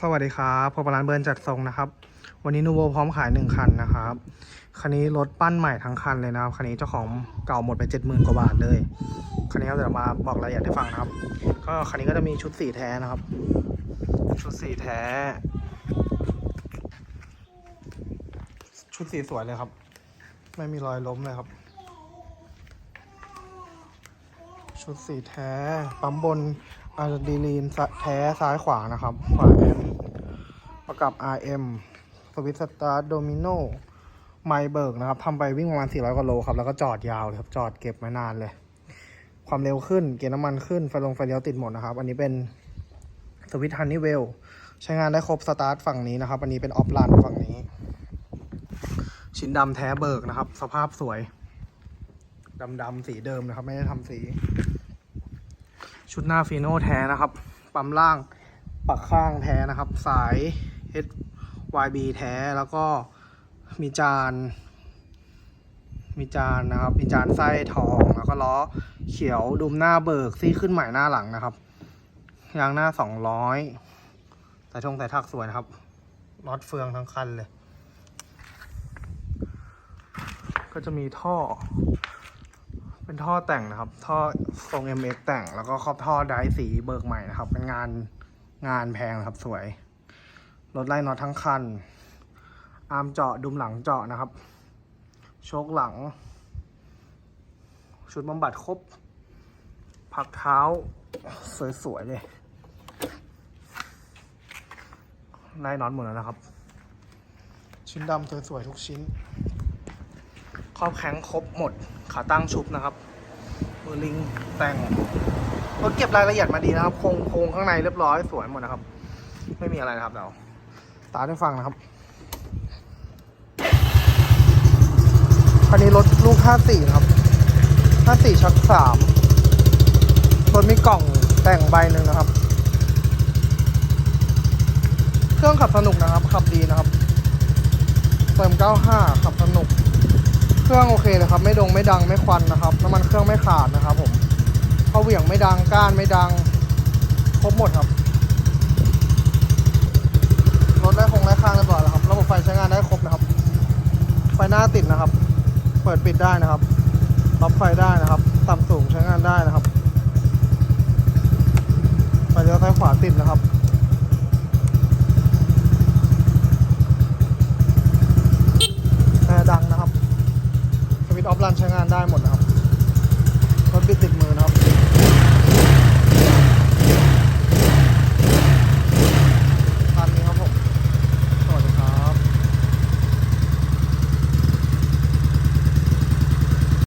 สวัสดีครับพบกับร้านเบิร์นจัดทรงนะครับ วันนี้นูโวพร้อมขายหนึ่งคันนะครับ คันนี้รถปั้นใหม่ทั้งคันเลยนะครับ คันนี้เจ้าของเก่าหมดไปเจ็ดหมื่นกว่าบาทเลย คันนี้เราจะมาบอกรายละเอียดให้ฟังนะครับ ก็คันนี้ก็จะมีชุดสีแท้นะครับ ชุดสีแท้ ชุดสีสวยเลยครับ ไม่มีรอยล้มเลยครับ ชุดสีแท้ ปั๊มบน อะดีลีนแท้ซ้ายขวานะครับฝาแอมประกับ RM สวิตสตาร์โดมิโนไมเบิร์กนะครับทำไปวิ่งประมาณ 400กว่าโลครับ แล้วก็จอดยาวเลยครับ จอดเก็บไว้นานเลย ความเร็วขึ้น เกียร์น้ำมันขึ้น ไฟลงไฟเลี้ยวติดหมดนะครับ อันนี้เป็นสวิตฮันนี่เวลใช้งานได้ครบสตาร์ทฝั่งนี้นะครับ อันนี้เป็นออฟลันฝั่งนี้ ชิ้นดำแท้เบิร์กนะครับ สภาพสวยดำๆสีเดิมนะครับ ไม่ได้ทำสี ชุดหน้าฟีโน่แท้นะครับ ปั๊มล่างปักข้างแท้นะครับ สาย HYB แท้แล้วก็มีจาน มีจานนะครับ มีจานไส้ทองแล้วก็ล้อเขียวดุมหน้าเบิกซี่ขึ้นใหม่หน้าหลังนะครับยางหน้า200แต่ชงแต่ทักสวยนะครับน็อตเฟืองทั้งคันเลย ก็จะมีท่อ เป็นท่อแต่งนะครับ ท่อทรง MX แต่งแล้วก็ครอบท่อไดร์สีเบิกใหม่นะครับ เป็นงานงานแพงนะครับสวย รถไล่น็อตทั้งคัน อาร์มเจาะดุมหลังเจาะนะครับ โชคหลัง ชุดบำบัดครบพักเท้าสวยๆเลยไล่น็อตหมดแล้วนะครับ ชิ้นดำสวยๆทุกชิ้น รอบแข้งครบหมด ขาตั้งชุบนะครับเบอร์ลิงแต่งรถเก็บรายละเอียดมาดีนะครับโครงโครงข้างในเรียบร้อยสวยหมดนะครับ ไม่มีอะไรนะครับเราตาได้ฟังนะครับคันนี้รถลูก 54 นะครับ 54 ชัก 3 รถมีกล่องแต่งใบหนึ่งนะครับ เครื่องขับสนุกนะครับ ขับดีนะครับ เติม 95 ขับสนุก เครื่องโอเคเลยครับ ไม่ดงไม่ดังไม่ควันนะครับน้ำมันเครื่องไม่ขาดนะครับผมเขาเหวี่ยงไม่ดังก้านไม่ดัง ครบหมดครับรถได้คงได้ข้างเรียบร้อยแล้วครับระบบไฟใช้งานได้ครบนะครับ ไฟหน้าติดนะครับ เปิดปิดได้นะครับล็อกไฟได้นะครับต่ำสูงใช้งานได้นะครับไฟเลี้ยวซ้ายขวาติดนะครับ ออฟไลน์ใช้งานได้หมดนะ